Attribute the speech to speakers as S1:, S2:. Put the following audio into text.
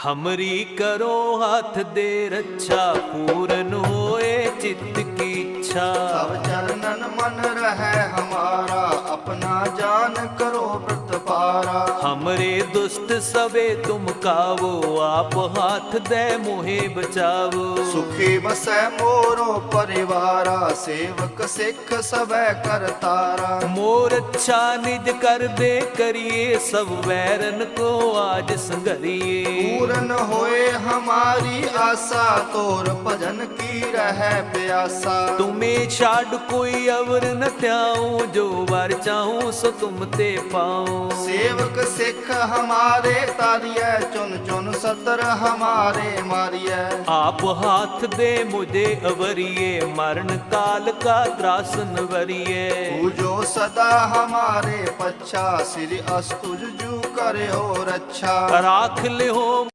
S1: ਹਮਰੀ ਕਰੋ ਹੱਥ ਦੇ ਰੱਛਾ ਪੂਰਨ ਹੋਏ ਚਿੱਤ ਕੀ ਇੱਛਾ
S2: ਤਬ ਚਰਨਨ ਮਨ ਰਹਿ ਹਮਾਰਾ ਆਪਣਾ ਜਾਨ ਕਰੋ ਪ੍ਰਤਪਾਰਾ
S1: ਦੁਸ਼ਟ ਸਵੇ ਤੁਮ ਕਾਵੋ ਆਪ ਹੱਥ ਦੇ ਮੋਹਿ ਬਚਾਵੋ।
S2: ਸੁਖੀ ਬਸੈ ਮੋਰੋ ਸੇਵਕ ਸਿੱਖ
S1: ਨਿਜ ਕਰਦੇ ਕਰੀਏ ਸਭ ਵੈਰਨ ਕੋ ਆਜ ਸੰਗਰੀਏ
S2: ਪੂਰਨ ਹੋਏ ਹਮਾਰੀ ਆਸਾ ਤੋਰ ਭਜਨ ਕੀ ਰਹਿ ਪਿਆਸਾ।
S1: ਤੁਮੇ ਛਾੜ ਕੋਈ ਅਵਰ ਨ ਧਿਆਉ ਜੋ ਵਰ ਚਾਹੂੰ ਸੋ ਤੁਮ ਤੇ ਪਾਉ।
S2: ਸੇਵਕ ਸਿੱਖ ਹਮਾਰੇ ਤਾਰੀਐ ਚੁਨ ਚੁਨ ਸਤਰ ਹਮਾਰੇ ਮਾਰੀਐ।
S1: ਆਪ ਹਾਥ ਦੇ ਮੁਝੇ ਅਵਰੀਏ ਮਰਨ ਕਾਲ ਕਾ ਤਰਾਸਨ ਵਰੀਏ।
S2: ਪੂਜੋ ਸਦਾ ਹਮਾਰੇ ਪੱਛਾ ਸ੍ਰੀ ਅਸਤੁਜ ਜੂ ਕਰਿਓ ਰੱਛਾ।
S1: ਰਾਖ ਲਿਓ